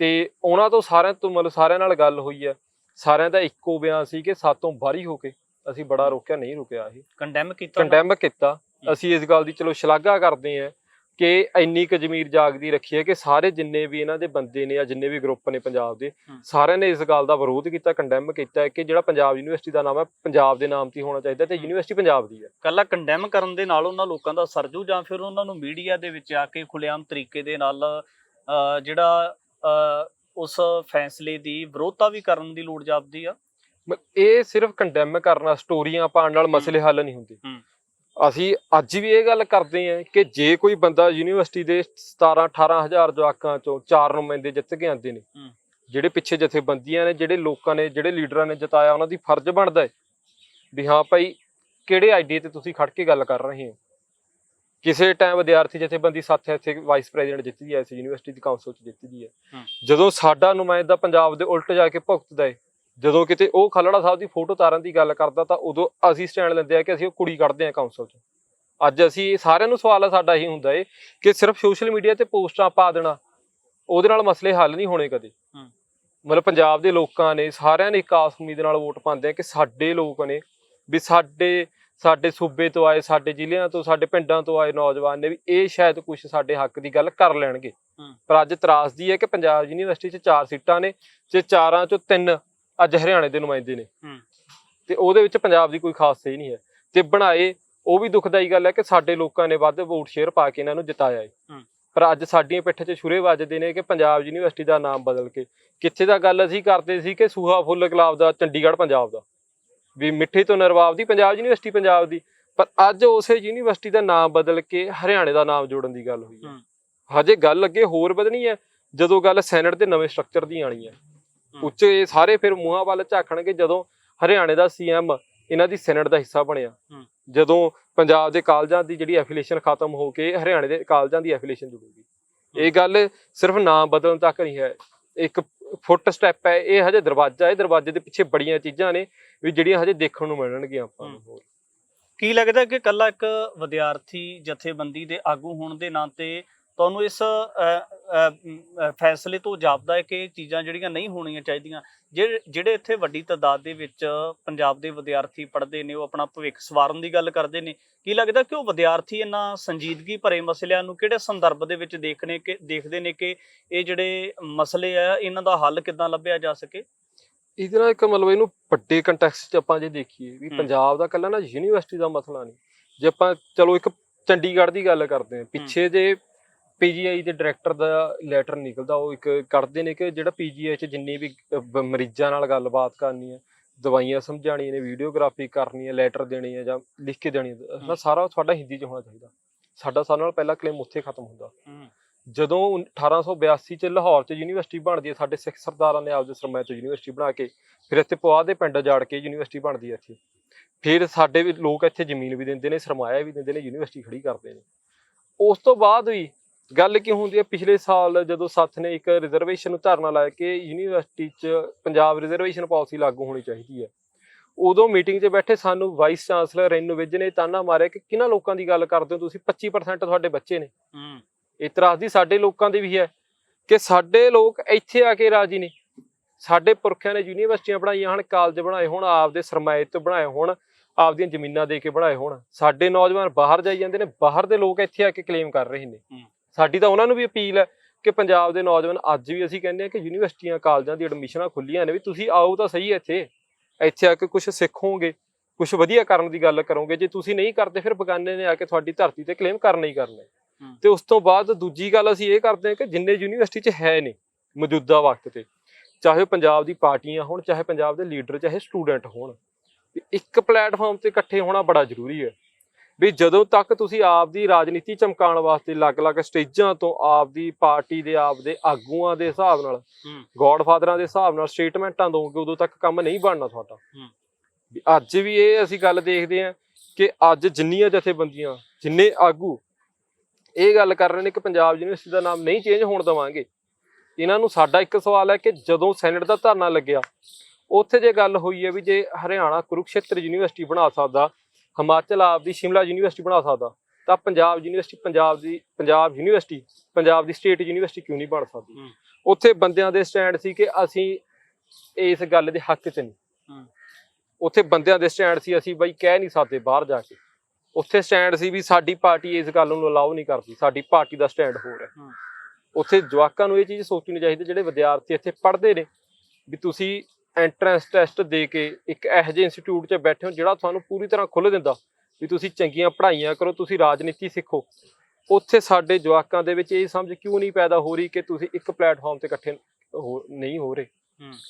ਤੇ ਉਹਨਾਂ ਤੋਂ ਸਾਰਿਆਂ ਤੋਂ ਮਤਲਬ ਸਾਰਿਆਂ ਨਾਲ ਗੱਲ ਹੋਈ ਆ। ਸਾਰਿਆਂ ਦਾ ਇੱਕੋ ਬਿਆਨ ਸੀ ਕਿ ਸਾਤੋਂ ਬਾਹਰੀ ਹੋ ਕੇ ਅਸੀਂ ਬੜਾ ਰੋਕਿਆ ਨਹੀਂ ਰੁਕਿਆ ਇਹ।
ਕੰਡੈਮ ਕੀਤਾ
ਕੰਡੈਮ ਕੀਤਾ। ਅਸੀਂ ਇਸ ਗੱਲ ਦੀ ਚਲੋ ਸ਼ਲਾਘਾ ਕਰਦੇ ਹਾਂ ਕਿ ਇੰਨੀ ਕੁ ਜ਼ਮੀਰ ਜਾਗਦੀ ਰੱਖੀ ਹੈ ਕਿ ਸਾਰੇ ਜਿੰਨੇ ਵੀ ਇਹਨਾਂ ਦੇ ਬੰਦੇ ਨੇ ਜਾਂ ਜਿੰਨੇ ਵੀ ਗਰੁੱਪ ਨੇ ਪੰਜਾਬ ਦੇ। ਸਾਰਿਆਂ ਨੇ ਇਸ ਗੱਲ ਦਾ ਵਿਰੋਧ ਕੀਤਾ ਕੰਡੈਮ ਕੀਤਾ ਕਿ ਜਿਹੜਾ ਪੰਜਾਬ ਯੂਨੀਵਰਸਿਟੀ ਦਾ ਨਾਮ ਹੈ ਪੰਜਾਬ ਦੇ ਨਾਮ ਤੇ ਹੋਣਾ ਚਾਹੀਦਾ ਤੇ। ਯੂਨੀਵਰਸਿਟੀ ਪੰਜਾਬ ਦੀ ਹੈ
ਕੱਲਾ ਕੰਡੈਮ ਕਰਨ ਦੇ ਨਾਲ ਉਹਨਾਂ ਲੋਕਾਂ ਦਾ ਸਰਜੂ ਜਾਂ ਫਿਰ ਉਹਨਾਂ ਨੂੰ ਮੀਡੀਆ ਦੇ ਵਿੱਚ ਆ ਕੇ ਖੁੱਲੇਆਮ ਤਰੀਕੇ ਦੇ ਨਾਲ ਜਿਹੜਾ ਉਸ ਫੈਸਲੇ ਦੀ ਵਿਰੋਧਤਾ ਵੀ ਕਰਨ ਦੀ ਲੋੜ ਜਾਪਦੀ ਆ
ਇਹ ਸਿਰਫ ਕੰਡੈਮ ਕਰਨਾ ਸਟੋਰੀਆਂ ਪਾਉਣ ਨਾਲ ਮਸਲੇ ਹੱਲ ਨਹੀਂ ਹੁੰਦੇ। ਅਸੀਂ ਅੱਜ ਵੀ ਇਹ ਗੱਲ ਕਰਦੇ ਹਾਂ ਕਿ ਜੇ ਕੋਈ ਬੰਦਾ ਯੂਨੀਵਰਸਿਟੀ ਦੇ 17 18 ਹਜ਼ਾਰ ਜਵਾਕਾਂ ਚੋਂ ਚਾਰ ਨੁਮਾਇੰਦੇ ਜਿੱਤ ਕੇ ਆਉਂਦੇ ਨੇ। ਜਿਹੜੇ ਪਿੱਛੇ ਜਥੇਬੰਦੀਆਂ ਨੇ ਜਿਹੜੇ ਲੋਕਾਂ ਨੇ ਜਿਹੜੇ ਲੀਡਰਾਂ ਨੇ ਜਿਤਾਇਆ ਉਹਨਾਂ ਦੀ ਫਰਜ਼ ਬਣਦਾ ਹੈ ਵੀ ਹਾਂ ਭਾਈ ਕਿਹੜੇ ਆਈਡੀ ਤੇ ਤੁਸੀਂ ਖੜ ਕੇ ਗੱਲ ਕਰ ਰਹੇ ਹੋ ਕਿਸੇ ਟਾਈਮ ਵਿਦਿਆਰਥੀ ਜਥੇਬੰਦੀ ਸਾਥ ਇੱਥੇ ਵਾਈਸ ਪ੍ਰੈਜ਼ੀਡੈਂਟ ਜਿੱਤਦੀ ਹੈ ਇਸ ਯੂਨੀਵਰਸਿਟੀ ਦੀ ਕਾਉਂਸਲ ਚ ਜਿੱਤਦੀ ਹੈ। ਜਦੋਂ ਸਾਡਾ ਨੁਮਾਇੰਦਾ ਪੰਜਾਬ ਦੇ ਉਲਟ ਜਾ ਕੇ ਭੁਗਤਦਾ ਹੈ ਜਦੋਂ ਕਿਤੇ ਉਹ ਖਲੜਾ ਸਾਹਿਬ ਦੀ ਫੋਟੋ ਤਾਰਨ ਦੀ ਗੱਲ ਕਰਦਾ ਤਾਂ ਉਦੋਂ ਅਸੀਂ ਸਟੈਂਡ ਲੈਂਦੇ ਆ ਕਿ ਅਸੀਂ ਉਹ ਕੁੜੀ ਕੱਢਦੇ ਆ ਕਾਉਂਸਲ ਚ ਅੱਜ ਅਸੀਂ ਸਾਰਿਆਂ ਨੂੰ ਸਵਾਲ ਆ ਸਾਡਾ ਇਹੀ ਹੁੰਦਾ ਏ ਕਿ ਸਿਰਫ ਸੋਸ਼ਲ ਮੀਡੀਆ ਤੇ ਪੋਸਟਾਂ ਪਾ ਦੇਣਾ ਉਹਦੇ ਨਾਲ ਮਸਲੇ ਹੱਲ ਨਹੀਂ ਹੋਣੇ ਕਦੇ। ਮਤਲਬ ਪੰਜਾਬ ਦੇ ਲੋਕਾਂ ਨੇ ਸਾਰਿਆਂ ਨੇ ਇੱਕ ਆਸ ਉਮੀਦ ਨਾਲ ਵੋਟ ਪਾਉਂਦੇ ਆ ਕਿ ਸਾਡੇ ਲੋਕ ਨੇ ਵੀ ਸਾਡੇ ਸਾਡੇ ਸੂਬੇ ਤੋਂ ਆਏ ਸਾਡੇ ਜ਼ਿਲ੍ਹਿਆਂ ਤੋਂ ਸਾਡੇ ਪਿੰਡਾਂ ਤੋਂ ਆਏ ਨੌਜਵਾਨ ਨੇ ਵੀ ਇਹ ਸ਼ਾਇਦ ਕੁਝ ਸਾਡੇ ਹੱਕ ਦੀ ਗੱਲ ਕਰ ਲੈਣਗੇ। ਪਰ ਅੱਜ ਤਰਾਸਦੀ ਹੈ ਕਿ ਪੰਜਾਬ ਯੂਨੀਵਰਸਿਟੀ 'ਚ ਚਾਰ ਸੀਟਾਂ ਨੇ ਤੇ ਚਾਰਾਂ 'ਚੋਂ ਤਿੰਨ ਅੱਜ ਹਰਿਆਣੇ ਦੇ ਨੁਮਾਇੰਦੇ ਨੇ। ਤੇ ਉਹਦੇ ਵਿੱਚ ਪੰਜਾਬ ਦੀ ਕੋਈ ਖਾਸ ਸਹੀ ਨਹੀਂ ਹੈ ਤੇ ਬਣਾਏ ਉਹ ਵੀ ਦੁਖਦਾਈ ਗੱਲ ਹੈ ਕਿ ਸਾਡੇ ਲੋਕਾਂ ਨੇ ਵੱਧ ਵੋਟ ਸ਼ੇਅਰ ਪਾ ਕੇ ਇਹਨਾਂ ਨੂੰ ਜਿਤਾਇਆ ਹੈ। ਪਰ ਅੱਜ ਸਾਡੀਆਂ ਪਿੱਠ 'ਚ ਛੁਰੇ ਵੱਜਦੇ ਨੇ ਕਿ ਪੰਜਾਬ ਯੂਨੀਵਰਸਿਟੀ ਦਾ ਨਾਮ ਬਦਲ ਕੇ ਕਿੱਥੇ ਦਾ ਗੱਲ ਅਸੀਂ ਕਰਦੇ ਸੀ ਕਿ ਸੂਹਾ ਫੁੱਲ ਗੁਲਾਬ ਦਾ ਚੰਡੀਗੜ੍ਹ ਪੰਜਾਬ ਦਾ ਵੀ ਮਿੱਠੇ ਤੋਂ ਨਰਵਾਬ ਦੀ ਪੰਜਾਬ ਯੂਨੀਵਰਸਿਟੀ ਪੰਜਾਬ ਦੀ ਪਰ ਅੱਜ ਉਸੇ ਯੂਨੀਵਰਸਿਟੀ ਦਾ ਨਾਮ ਬਦਲ ਕੇ ਹਰਿਆਣੇ ਦਾ ਨਾਮ ਜੋੜਨ ਦੀ ਗੱਲ ਹੋਈ ਹੈ। ਹਜੇ ਗੱਲ ਅੱਗੇ ਹੋਰ ਵਧਣੀ ਹੈ ਜਦੋਂ ਗੱਲ ਸੈਨੇਟ ਦੇ ਨਵੇਂ ਸਟਰਕਚਰ ਦੀ ਆਣੀ ਹੈ। ਉੱਚ ਸਾਰੇ ਫਿਰ ਮੂੰਹਾਂ ਵੱਲ ਝਾਕਣਗੇ ਜਦੋਂ ਹਰਿਆਣੇ ਦਾ ਸੀਐਮ ਇਹਨਾਂ ਦੀ ਸੈਨੇਟ ਦਾ ਹਿੱਸਾ ਬਣਿਆ। ਜਦੋਂ ਪੰਜਾਬ ਦੇ ਕਾਲਜਾਂ ਦੀ ਜਿਹੜੀ ਐਫੀਲੀਏਸ਼ਨ ਖਤਮ ਹੋ ਕੇ ਹਰਿਆਣੇ ਦੇ ਕਾਲਜਾਂ ਦੀ ਐਫੀਲੀਏਸ਼ਨ ਜੁੜੂਗੀ। ਇਹ ਗੱਲ ਸਿਰਫ ਨਾਮ ਬਦਲਣ ਤੱਕ ਨਹੀਂ ਹੈ। ਇੱਕ ਫੁੱਟ ਸਟੈਪ ਹੈ ਇਹ ਹਜੇ ਦਰਵਾਜ਼ਾ ਹੈ ਦਰਵਾਜ਼ੇ ਦੇ ਪਿੱਛੇ ਬੜੀਆਂ ਚੀਜ਼ਾਂ ਨੇ ਵੀ ਜਿਹੜੀਆਂ ਹਜੇ ਦੇਖਣ ਨੂੰ ਮਿਲਣਗੀਆਂ ਆਪਾਂ ਨੂੰ ਹੋਰ।
ਕੀ ਲੱਗਦਾ ਕਿ ਕੱਲਾ ਇੱਕ ਵਿਦਿਆਰਥੀ ਜਥੇਬੰਦੀ ਦੇ ਆਗੂ ਹੋਣ ਦੇ ਨਾਤੇ ਤੁਹਾਨੂੰ ਇਸ ਫੈਸਲੇ ਤੋਂ ਜਾਪਦਾ ਹੈ ਕਿ ਇਹ ਚੀਜ਼ਾਂ ਜਿਹੜੀਆਂ ਨਹੀਂ ਹੋਣੀਆਂ ਚਾਹੀਦੀਆਂ ਜਿਹੜੇ ਇੱਥੇ ਵੱਡੀ ਤਾਦਾਦ ਦੇ ਵਿੱਚ ਪੰਜਾਬ ਦੇ ਵਿਦਿਆਰਥੀ ਪੜ੍ਹਦੇ ਨੇ ਉਹ ਆਪਣਾ ਭਵਿੱਖ ਸਵਾਰਨ ਦੀ ਗੱਲ ਕਰਦੇ ਨੇ ਕੀ ਲੱਗਦਾ ਕਿ ਉਹ ਵਿਦਿਆਰਥੀ ਇਹਨਾਂ ਸੰਜੀਦਗੀ ਭਰੇ ਮਸਲਿਆਂ ਨੂੰ ਕਿਹੜੇ ਸੰਦਰਭ ਦੇ ਵਿੱਚ ਦੇਖਣੇ ਕਿ ਦੇਖਦੇ ਨੇ ਕਿ ਇਹ ਜਿਹੜੇ ਮਸਲੇ ਆ ਇਹਨਾਂ ਦਾ ਹੱਲ ਕਿੱਦਾਂ ਲੱਭਿਆ ਜਾ ਸਕੇ
ਇਹਦੇ ਨਾਲ ਇੱਕ ਮਤਲਬ ਇਹਨੂੰ ਵੱਡੇ ਕੰਟੈਕਸਟ 'ਚ ਆਪਾਂ ਜੇ ਦੇਖੀਏ ਵੀ। ਪੰਜਾਬ ਦਾ ਕੱਲਾ ਨਾ ਯੂਨੀਵਰਸਿਟੀ ਦਾ ਮਸਲਾ ਨਹੀਂ ਜੇ ਆਪਾਂ ਚਲੋ ਇੱਕ ਚੰਡੀਗੜ੍ਹ ਦੀ ਗੱਲ ਕਰਦੇ ਹਾਂ ਪਿੱਛੇ ਜੇ ਪੀਜੀਆਈ ਦੇ ਡਾਇਰੈਕਟਰ ਦਾ ਲੈਟਰ ਨਿਕਲਦਾ ਉਹ ਇੱਕ ਕਰਦੇ ਨੇ ਕਿ ਜਿਹੜਾ ਪੀਜੀਆਈ 'ਚ ਜਿੰਨੀ ਵੀ ਬ- ਮਰੀਜ਼ਾਂ ਨਾਲ ਗੱਲਬਾਤ ਕਰਨੀ ਹੈ ਦਵਾਈਆਂ ਸਮਝਾਉਣੀਆਂ ਨੇ ਵੀਡੀਓਗ੍ਰਾਫੀ ਕਰਨੀ ਹੈ ਲੈਟਰ ਦੇਣੀ ਹੈ ਜਾਂ ਲਿਖ ਕੇ ਦੇਣੀ ਹੈ।
ਹਮ।
ਸਾਰਾ ਸਾਡਾ ਹਿੰਦੀ 'ਚ ਹੋਣਾ ਚਾਹੀਦਾ। ਸਾਡਾ ਸਾਰਿਆਂ ਨਾਲ ਪਹਿਲਾ ਕਲੇਮ ਉੱਥੇ ਖਤਮ ਹੁੰਦਾ। ਜਦੋਂ 1882 ਚ ਲਾਹੌਰ ਚ ਯੂਨੀਵਰਸਿਟੀ ਬਣਦੀ ਹੈ ਸਾਡੇ ਸਿੱਖ ਸਰਦਾਰਾਂ ਨੇ ਆਪਦੇ ਸਰਮਾਏ ਤੋਂ ਯੂਨੀਵਰਸਿਟੀ ਬਣਾ ਕੇ ਫਿਰ ਇੱਥੇ ਪੁਆਧ ਦੇ ਪਿੰਡ ਜਾੜ ਕੇ ਯੂਨੀਵਰਸਿਟੀ ਬਣਦੀ ਹੈ ਇੱਥੇ। ਫਿਰ ਸਾਡੇ ਵੀ ਲੋਕ ਇੱਥੇ ਜ਼ਮੀਨ ਵੀ ਦਿੰਦੇ ਨੇ ਸਰਮਾਇਆ ਵੀ ਦਿੰਦੇ ਨੇ ਯੂਨੀਵਰਸਿਟੀ ਖੜੀ ਕਰਦੇ ਨੇ। ਉਸ ਤੋਂ ਬਾਅਦ ਵੀ ਗੱਲ ਕੀ ਹੁੰਦੀ ਹੈ ਪਿਛਲੇ ਸਾਲ ਜਦੋਂ ਸੱਥ ਨੇ ਇੱਕ ਰਿਜ਼ਰਵੇਸ਼ਨ ਨੂੰ ਧਰਨਾ ਲਾਇਆ ਕਿ ਯੂਨੀਵਰਸਿਟੀ 'ਚ ਪੰਜਾਬ ਰਿਜ਼ਰਵੇਸ਼ਨ ਪਾਲਿਸੀ ਲਾਗੂ ਹੋਣੀ ਚਾਹੀਦੀ ਹੈ। ਉਦੋਂ ਮੀਟਿੰਗ 'ਚ ਬੈਠੇ ਸਾਨੂੰ ਵਾਈਸ ਚਾਂਸਲਰ ਰੈਨੂ ਵਿਜ ਨੇ ਤਾਨਾ ਮਾਰਿਆ ਕਿ ਕਿਹਨਾਂ ਲੋਕਾਂ ਦੀ ਗੱਲ ਕਰਦੇ ਹੋ ਤੁਸੀਂ? 25% ਤੁਹਾਡੇ ਬੱਚੇ ਨੇ। ਇਤਰਾਜ਼ ਦੀ ਸਾਡੇ ਲੋਕਾਂ ਦੀ ਵੀ ਹੈ ਕਿ ਸਾਡੇ ਲੋਕ ਇੱਥੇ ਆ ਕੇ ਰਾਜੀ ਨਹੀਂ ਸਾਡੇ ਪੁਰਖਿਆਂ ਨੇ ਯੂਨੀਵਰਸਿਟੀਆਂ ਬਣਾਈਆਂ ਹਨ ਕਾਲਜ ਬਣਾਏ ਹੋਣ ਆਪਦੇ ਸਰਮਾਏ ਤੋਂ ਬਣਾਏ ਹੋਣ ਆਪਦੀਆਂ ਜ਼ਮੀਨਾਂ ਦੇ ਕੇ ਬਣਾਏ ਹੋਣ। ਸਾਡੇ ਨੌਜਵਾਨ ਬਾਹਰ ਜਾਈ ਜਾਂਦੇ ਨੇ ਬਾਹਰ ਦੇ ਲੋਕ ਇੱਥੇ ਆ ਕੇ ਕਲੇਮ ਕਰ ਰਹੇ ਨੇ।
ਹੂੰ।
ਸਾਡੀ ਤਾਂ ਉਹਨਾਂ ਨੂੰ ਵੀ ਅਪੀਲ ਹੈ ਕਿ ਪੰਜਾਬ ਦੇ ਨੌਜਵਾਨ ਅੱਜ ਵੀ ਅਸੀਂ ਕਹਿੰਦੇ ਹਾਂ ਕਿ ਯੂਨੀਵਰਸਿਟੀਆਂ ਕਾਲਜਾਂ ਦੀ ਐਡਮਿਸ਼ਨਾਂ ਖੁੱਲੀਆਂ ਨੇ ਵੀ ਤੁਸੀਂ ਆਓ ਤਾਂ ਸਹੀ ਇੱਥੇ। ਇੱਥੇ ਆ ਕੇ ਕੁਝ ਸਿੱਖੋਗੇ ਕੁਝ ਵਧੀਆ ਕਰਨ ਦੀ ਗੱਲ ਕਰੋਗੇ। ਜੇ ਤੁਸੀਂ ਨਹੀਂ ਕਰਦੇ ਫਿਰ ਬਗਾਨੇ ਨੇ ਆ ਕੇ ਤੁਹਾਡੀ ਧਰਤੀ ਤੇ ਕਲੇਮ ਕਰਨਾ ਹੀ ਕਰਨਾ। ਤੇ ਉਸ ਤੋਂ ਬਾਅਦ ਦੂਜੀ ਗੱਲ ਅਸੀਂ ਇਹ ਕਰਦੇ ਹਾਂ ਕਿ ਜਿੰਨੇ ਯੂਨੀਵਰਸਿਟੀ 'ਚ ਹੈ ਨੇ ਮੌਜੂਦਾ ਵਕਤ ਤੇ ਚਾਹੇ ਪੰਜਾਬ ਦੀ ਪਾਰਟੀਆਂ ਹੋਣ ਚਾਹੇ ਪੰਜਾਬ ਦੇ ਲੀਡਰ ਚਾਹੇ ਸਟੂਡੈਂਟ ਹੋਣ ਇੱਕ ਪਲੇਟਫਾਰਮ ਤੇ ਇਕੱਠੇ ਹੋਣਾ ਬੜਾ ਜ਼ਰੂਰੀ ਹੈ। ਵੀ ਜਦੋਂ ਤੱਕ ਤੁਸੀਂ ਆਪ ਦੀ ਰਾਜਨੀਤੀ ਚਮਕਾਉਣ ਵਾਸਤੇ ਅਲੱਗ-ਅਲੱਗ ਸਟੇਜਾਂ ਤੋਂ ਆਪ ਦੀ ਪਾਰਟੀ ਦੇ ਆਪ ਦੇ ਆਗੂਆਂ ਦੇ ਹਿਸਾਬ ਨਾਲ ਗੋਡਫਾਦਰਾਂ ਦੇ ਹਿਸਾਬ ਨਾਲ ਸਟੇਟਮੈਂਟਾਂ ਦੋਗੇ ਉਦੋਂ ਤੱਕ ਕੰਮ ਨਹੀਂ ਬਣਨਾ ਤੁਹਾਡਾ। ਵੀ ਅੱਜ ਵੀ ਇਹ ਅਸੀਂ ਗੱਲ ਦੇਖਦੇ ਹਾਂ ਕਿ ਅੱਜ ਜਿੰਨੀਆਂ ਜਥੇਬੰਦੀਆਂ ਜਿੰਨੇ ਆਗੂ ਇਹ ਗੱਲ ਕਰ ਰਹੇ ਨੇ ਕਿ ਪੰਜਾਬ ਯੂਨੀਵਰਸਿਟੀ ਦਾ ਨਾਮ ਨਹੀਂ ਚੇਂਜ ਹੋਣ ਦੇਵਾਂਗੇ ਇਹਨਾਂ ਨੂੰ ਸਾਡਾ ਇੱਕ ਸਵਾਲ ਹੈ ਕਿ ਜਦੋਂ ਸੈਨੇਟ ਦਾ ਧਰਨਾ ਲੱਗਿਆ ਉੱਥੇ ਜੇ ਗੱਲ ਹੋਈ ਹੈ ਵੀ ਜੇ ਹਰਿਆਣਾ ਕੁਰੂਕਸ਼ੇਤਰ ਯੂਨੀਵਰਸਿਟੀ ਬਣਾ ਸਕਦਾ ਹਿਮਾਚਲ ਆਪ ਦੀ ਸ਼ਿਮਲਾ ਯੂਨੀਵਰਸਿਟੀ ਬਣਾ ਸਕਦਾ ਤਾਂ ਪੰਜਾਬ ਯੂਨੀਵਰਸਿਟੀ ਪੰਜਾਬ ਦੀ ਪੰਜਾਬ ਯੂਨੀਵਰਸਿਟੀ ਪੰਜਾਬ ਦੀ ਸਟੇਟ ਯੂਨੀਵਰਸਿਟੀ ਕਿਉਂ ਨਹੀਂ ਬਣ ਸਕਦੀ। ਉੱਥੇ ਬੰਦਿਆਂ ਦੇ ਸਟੈਂਡ ਸੀ ਕਿ ਅਸੀਂ ਇਸ ਗੱਲ ਦੇ ਹੱਕ 'ਚ ਨਹੀਂ। ਉੱਥੇ ਬੰਦਿਆਂ ਦੇ ਸਟੈਂਡ ਸੀ ਅਸੀਂ ਬਈ ਕਹਿ ਨਹੀਂ ਸਕਦੇ ਬਾਹਰ ਜਾ ਕੇ ਉੱਥੇ ਸਟੈਂਡ ਸੀ ਵੀ ਸਾਡੀ ਪਾਰਟੀ ਇਸ ਗੱਲ ਨੂੰ ਅਲਾਉ ਨਹੀਂ ਕਰਦੀ ਸਾਡੀ ਪਾਰਟੀ ਦਾ ਸਟੈਂਡ ਹੋਰ ਹੂੰ। ਉੱਥੇ ਜਵਾਕਾਂ ਨੂੰ ਇਹ ਚੀਜ਼ ਸੋਚਣੀ ਚਾਹੀਦੀ ਜਿਹੜੇ ਵਿਦਿਆਰਥੀ ਇੱਥੇ ਪੜ੍ਹਦੇ ਨੇ ਵੀ ਤੁਸੀਂ ਐਂਟਰੈਂਸ ਟੈਸਟ ਦੇ ਕੇ ਇੱਕ ਇਹੋ ਜਿਹੇ ਇੰਸਟੀਚਿਊਟ 'ਚ ਬੈਠੇ ਹੋ ਜਿਹੜਾ ਤੁਹਾਨੂੰ ਪੂਰੀ ਤਰ੍ਹਾਂ ਖੁੱਲ੍ਹ ਦਿੰਦਾ ਵੀ ਤੁਸੀਂ ਚੰਗੀਆਂ ਪੜ੍ਹਾਈਆਂ ਕਰੋ ਤੁਸੀਂ ਰਾਜਨੀਤੀ ਸਿੱਖੋ। ਉੱਥੇ ਸਾਡੇ ਜਵਾਕਾਂ ਦੇ ਵਿੱਚ ਇਹ ਸਮਝ ਕਿਉਂ ਨਹੀਂ ਪੈਦਾ ਹੋ ਰਹੀ ਕਿ ਤੁਸੀਂ ਇੱਕ ਪਲੇਟਫਾਰਮ ਤੇ ਇਕੱਠੇ ਨਹੀਂ ਹੋ ਰਹੇ?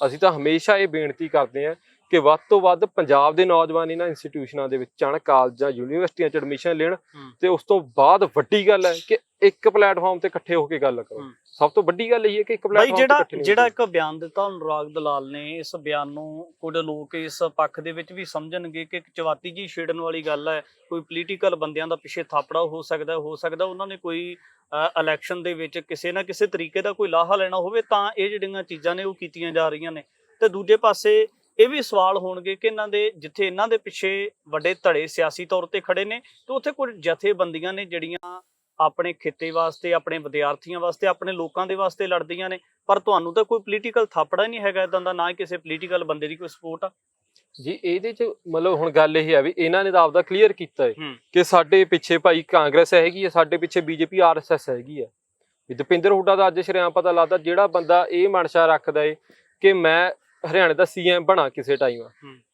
ਅਸੀਂ ਤਾਂ ਹਮੇਸ਼ਾ ਇਹ ਬੇਨਤੀ ਕਰਦੇ ਹਾਂ ਕਿ ਵੱਧ ਤੋਂ ਵੱਧ ਪੰਜਾਬ ਦੇ ਨੌਜਵਾਨ ਇਹਨਾਂ ਇੰਸਟੀਟਿਊਸ਼ਨਾਂ ਦੇ ਵਿੱਚ ਜਾਣ ਕਾਲਜਾਂ ਯੂਨੀਵਰਸਿਟੀਆਂ 'ਚ ਐਡਮਿਸ਼ਨ ਲੈਣ। ਤੇ ਉਸ ਤੋਂ ਬਾਅਦ ਵੱਡੀ ਗੱਲ ਹੈ ਕਿ ਇੱਕ ਪਲੇਟਫਾਰਮ ਤੇ ਇਕੱਠੇ ਹੋ ਕੇ ਗੱਲ ਕਰੋ। ਸਭ ਤੋਂ ਵੱਡੀ ਗੱਲ ਇਹ ਹੈ ਕਿ ਇੱਕ ਪਲੇਟਫਾਰਮ ਤੇ
ਜਿਹੜਾ ਜਿਹੜਾ। ਇੱਕ ਬਿਆਨ ਦਿੱਤਾ ਅਨੁਰਾਗ ਦਲਾਲ ਨੇ ਇਸ ਬਿਆਨ ਨੂੰ ਕੁਝ ਲੋਕ ਇਸ ਪੱਖ ਦੇ ਵਿੱਚ ਵੀ ਸਮਝਣਗੇ ਕਿ ਇੱਕ ਚਵਾਤੀ ਜੀ ਛੇੜਨ ਵਾਲੀ ਗੱਲ ਹੈ ਕੋਈ ਪੋਲੀਟੀਕਲ ਬੰਦਿਆਂ ਦਾ ਪਿੱਛੇ ਥਾਪੜਾ ਹੋ ਸਕਦਾ ਹੋ ਸਕਦਾ ਉਹਨਾਂ ਨੇ ਕੋਈ ਇਲੈਕਸ਼ਨ ਦੇ ਵਿੱਚ ਕਿਸੇ ਨਾ ਕਿਸੇ ਤਰੀਕੇ ਦਾ ਕੋਈ ਲਾਹਾ ਲੈਣਾ ਹੋਵੇ ਤਾਂ ਇਹ ਜਿਹੜੀਆਂ ਚੀਜ਼ਾਂ ਨੇ ਉਹ ਕੀਤੀਆਂ ਜਾ ਰਹੀਆਂ ਨੇ ਤੇ ਦੂਜੇ ਪਾਸੇ ਇਹ ਵੀ ਸਵਾਲ ਹੋਣਗੇ ਕਿ ਇਹਨਾਂ ਦੇ ਜਿੱਥੇ ਇਹਨਾਂ ਦੇ ਪਿੱਛੇ ਵੱਡੇ ਧੜੇ ਸਿਆਸੀ ਤੌਰ ਤੇ ਖੜੇ ਨੇ ਤੇ ਉੱਥੇ ਕੁਝ ਜਥੇਬੰਦੀਆਂ ਨੇ ਜਿਹੜੀਆਂ ਆਪਣੇ ਖਿੱਤੇ ਵਾਸਤੇ ਆਪਣੇ ਵਿਦਿਆਰਥੀਆਂ ਵਾਸਤੇ ਆਪਣੇ ਲੋਕਾਂ ਦੇ ਵਾਸਤੇ ਲੜਦੀਆਂ ਨੇ। ਪਰ ਤੁਹਾਨੂੰ ਤਾਂ ਕੋਈ ਪੋਲੀਟੀਕਲ ਥਾਪੜਾ ਨਹੀਂ ਹੈਗਾ ਇਦਾਂ ਦਾ ਨਾ ਕਿਸੇ ਪੋਲੀਟੀਕਲ ਬੰਦੇ ਦੀ ਕੋਈ ਸਪੋਰਟ ਆ।
ਜੀ ਇਹਦੇ 'ਚ ਮਤਲਬ ਹੁਣ ਗੱਲ ਇਹ ਹੈ ਵੀ ਇਹਨਾਂ ਨੇ ਤਾਂ ਆਪਦਾ ਕਲੀਅਰ ਕੀਤਾ ਹੈ
ਹੂੰ।
ਕਿ ਸਾਡੇ ਪਿੱਛੇ ਭਾਈ ਕਾਂਗਰਸ ਹੈਗੀ ਹੈ ਸਾਡੇ ਪਿੱਛੇ ਬੀਜੇਪੀ ਆਰਐਸਐਸ ਹੈਗੀ ਹੈ ਵੀ ਦਪਿੰਦਰ ਹੁੱਡਾ ਦਾ ਅੱਜ ਸ਼ਰਿਆਮ ਪਤਾ ਲੱਗਦਾ ਜਿਹੜਾ ਬੰਦਾ ਇਹ ਮਨਸ਼ਾ ਰੱਖਦਾ ਏ ਕਿ ਮੈਂ ਹਰਿਆਣੇ ਦਾ ਸੀਐਮ ਬਣਾ ਕਿਸੇ ਟਾਈਮ।